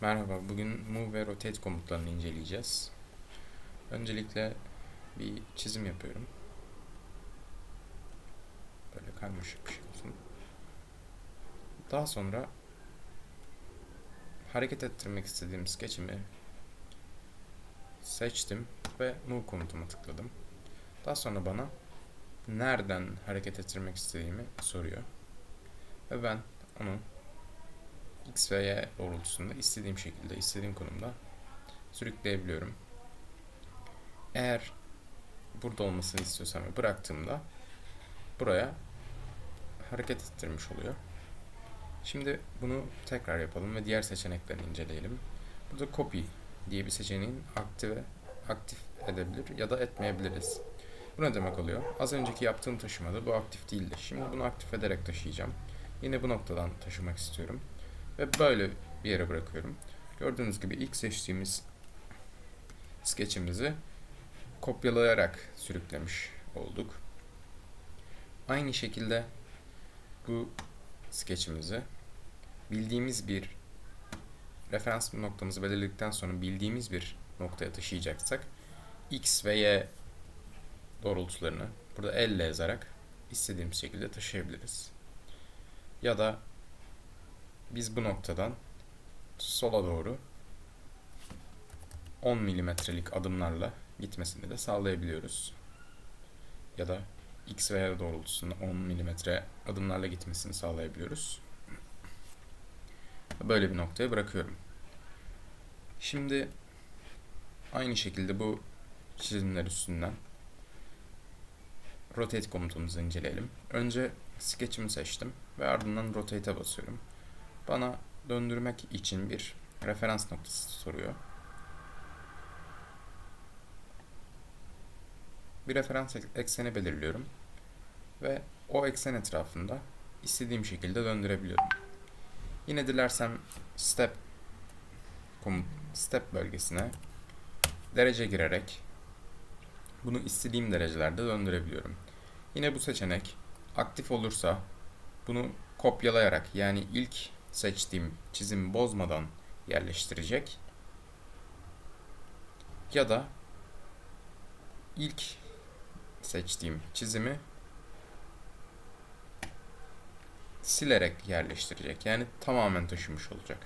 Merhaba, bugün move ve rotate komutlarını inceleyeceğiz. Öncelikle bir çizim yapıyorum. Böyle karmaşık bir şey olsun. Daha sonra hareket ettirmek istediğim sketch'imi seçtim ve move komutuma tıkladım. Daha sonra bana nereden hareket ettirmek istediğimi soruyor. Ve ben onu X ve Y doğrultusunda istediğim şekilde, istediğim konumda sürükleyebiliyorum. Eğer burada olmasını istiyorsam ve bıraktığımda buraya hareket ettirmiş oluyor. Şimdi bunu tekrar yapalım ve diğer seçeneklerini inceleyelim. Burada copy diye bir seçeneğin aktive, aktif edebilir ya da etmeyebiliriz. Bu ne demek oluyor? Az önceki yaptığım taşımada bu aktif değildi. Şimdi bunu aktif ederek taşıyacağım. Yine bu noktadan taşımak istiyorum. Ve böyle bir yere bırakıyorum. Gördüğünüz gibi ilk seçtiğimiz sketchimizi kopyalayarak sürüklemiş olduk. Aynı şekilde bu sketchimizi bildiğimiz bir referans noktamızı belirledikten sonra bildiğimiz bir noktaya taşıyacaksak x ve y doğrultularını burada elle yazarak istediğimiz şekilde taşıyabiliriz. Ya da biz bu noktadan sola doğru 10 milimetrelik adımlarla gitmesini de sağlayabiliyoruz. Ya da x ve y doğrultusunda 10 milimetre adımlarla gitmesini sağlayabiliyoruz. Böyle bir noktaya bırakıyorum. Şimdi aynı şekilde bu çizimler üstünden rotate komutumuzu inceleyelim. Önce sketch'imi seçtim ve ardından rotate'e basıyorum. Bana döndürmek için bir referans noktası soruyor. Bir referans ekseni belirliyorum ve o eksen etrafında istediğim şekilde döndürebiliyorum. Yine dilersem step komut step bölgesine derece girerek bunu istediğim derecelerde döndürebiliyorum. Yine bu seçenek aktif olursa bunu kopyalayarak yani ilk seçtiğim çizimi bozmadan yerleştirecek. Ya da ilk seçtiğim çizimi silerek yerleştirecek. Yani tamamen taşımış olacak.